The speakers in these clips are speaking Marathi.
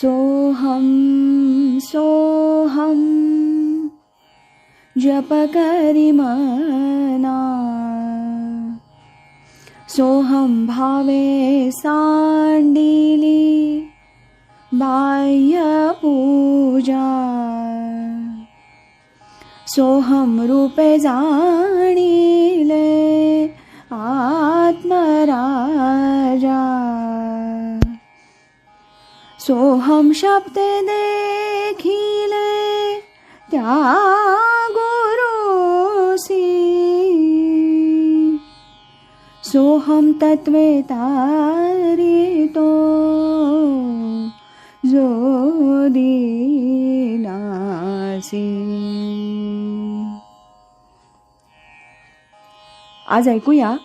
सोऽहं सोऽहं जपकरिमना सोऽहं भावे सांडिली बाह्यपूजा सोऽहं रूपे जाणिले आत्मराजा हम शब्दे देखिले त्या गुरुसी सोऽहं तत्वे तारितो जो दीनासी। आज ऐकूया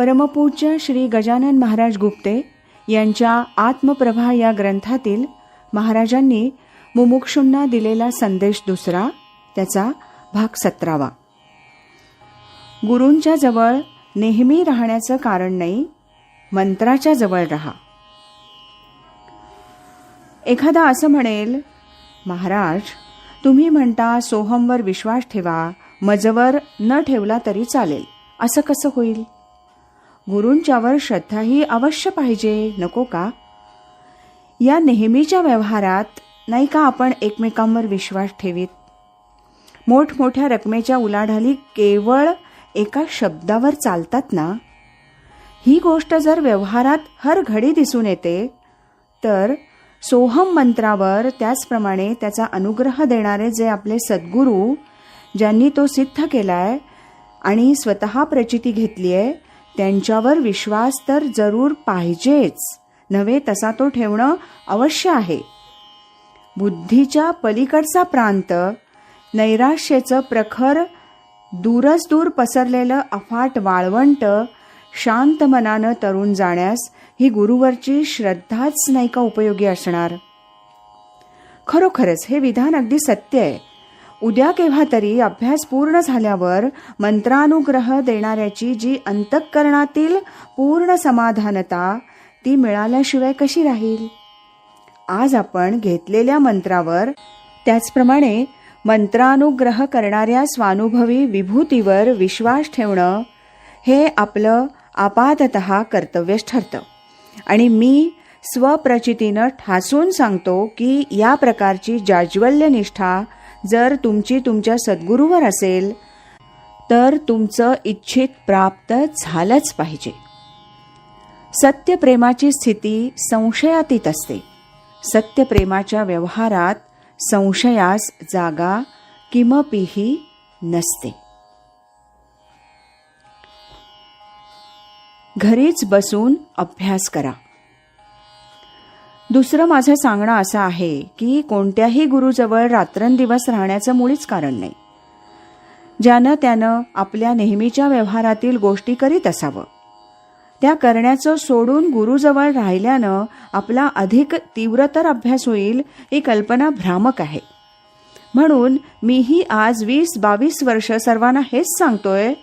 परमपूज्य श्री गजानन महाराज गुप्ते यांच्या आत्मप्रभा या ग्रंथातील महाराजांनी मुमुक्षूंना दिलेला संदेश दुसरा त्याचा भाग सतरावा. गुरूंच्या जवळ नेहमी राहण्याचं कारण नाही मंत्राच्या जवळ राहा. एखादा असं म्हणेल महाराज तुम्ही म्हणता सोहमवर विश्वास ठेवा मजवर न ठेवला तरी चालेल. असं कसं होईल? गुरूंच्यावर श्रद्धाही अवश्य पाहिजे नको का? या नेहमीच्या व्यवहारात नाही का आपण एकमेकांवर विश्वास ठेवीत? मोठमोठ्या रकमेच्या उलाढाली केवळ एका शब्दावर चालतात ना? ही गोष्ट जर व्यवहारात हर घडी दिसून येते तर सोहम मंत्रावर त्याचप्रमाणे त्याचा अनुग्रह देणारे जे आपले सद्गुरू ज्यांनी तो सिद्ध केलाय आणि स्वतः प्रचिती घेतली आहे त्यांच्यावर विश्वास तर जरूर पाहिजेच. नव्हे तसा तो ठेवणं अवश्य आहे. बुद्धीच्या पलीकडचा प्रांत नैराश्याचं प्रखर दूरच दूर पसरलेलं अफाट वाळवंट शांत मनानं तरुण जाण्यास ही गुरुवरची श्रद्धाच नाही का उपयोगी असणार? खरोखरच हे विधान अगदी सत्य आहे. उद्या केव्हा तरी अभ्यास पूर्ण झाल्यावर मंत्रानुग्रह देणाऱ्याची जी अंतःकरणातील पूर्ण समाधानता ती मिळाल्याशिवाय कशी राहील? आज आपण घेतलेल्या मंत्रावर त्याचप्रमाणे मंत्रानुग्रह करणाऱ्या स्वानुभवी विभूतीवर विश्वास ठेवणं हे आपलं आपातत कर्तव्यच ठरतं. आणि मी स्वप्रचितीनं ठासून सांगतो की या प्रकारची जाज्वल्य निष्ठा जर तुमची तुमच्या सद्गुरूवर असेल तर तुमचं इच्छित प्राप्त झालंच पाहिजे. सत्यप्रेमाची स्थिती संशयातीत असते. सत्यप्रेमाच्या व्यवहारात संशयास जागा किमपीही नसते. घरीच बसून अभ्यास करा. दुसरं माझं सांगणं असं आहे की कोणत्याही गुरुजवळ रात्रंदिवस राहण्याचं मुळीच कारण नाही. ज्यानं त्यानं आपल्या नेहमीच्या व्यवहारातील गोष्टी करीत असावं. त्या करण्याचं सोडून गुरुजवळ राहिल्यानं आपला अधिक तीव्रतर अभ्यास होईल ही कल्पना भ्रामक आहे. म्हणून मीही आज वीस बावीस वर्ष सर्वांना हेच सांगतोय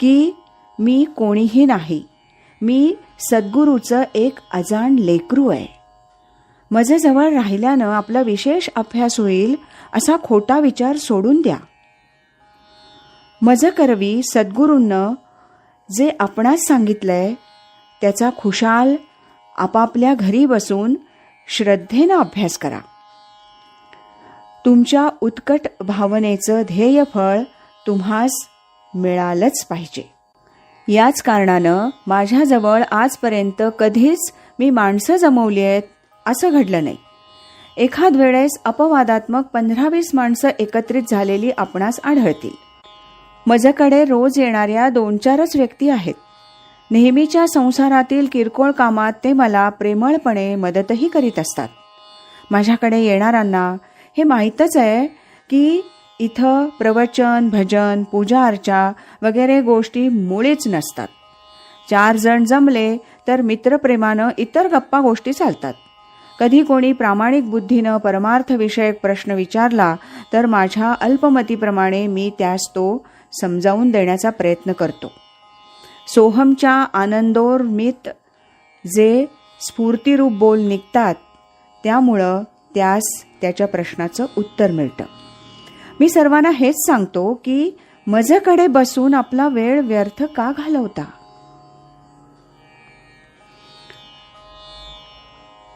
की मी कोणीही नाही. मी सद्गुरूचं एक अजाण लेकरू आहे. मजजवळ राहिल्यानं आपला विशेष अभ्यास होईल असा खोटा विचार सोडून द्या. मज करवी सद्गुरूंनं जे आपणास सांगितलंय त्याचा खुशाल आपापल्या घरी बसून श्रद्धेनं अभ्यास करा. तुमच्या उत्कट भावनेचं ध्येयफळ तुम्हास मिळालंच पाहिजे. याच कारणानं माझ्याजवळ आजपर्यंत कधीच मी माणसं जमवली आहेत असं घडलं नाही. एखाद वेळेस अपवादात्मक पंधरा वीस माणसं एकत्रित झालेली आपणास आढळतील. मजकडे रोज येणाऱ्या दोन चारच व्यक्ती आहेत. नेहमीच्या संसारातील किरकोळ कामात ते मला प्रेमळपणे मदतही करीत असतात. माझ्याकडे येणाऱ्यांना हे माहीतच आहे की इथं प्रवचन भजन पूजा अर्चा वगैरे गोष्टी मुळीच नसतात. चार जण जमले तर मित्रप्रेमानं इतर गप्पा गोष्टी चालतात. कधी कोणी प्रामाणिक बुद्धीनं परमार्थविषयक प्रश्न विचारला तर माझ्या अल्पमतीप्रमाणे मी त्यास तो समजावून देण्याचा प्रयत्न करतो. सोहमच्या आनंदोर्मित जे स्फूर्तिरूप बोल निघतात त्यामुळं त्यास त्याच्या प्रश्नाचं उत्तर मिळतं. मी सर्वांना हेच सांगतो की मजेकडे बसून आपला वेळ व्यर्थ का घालवता?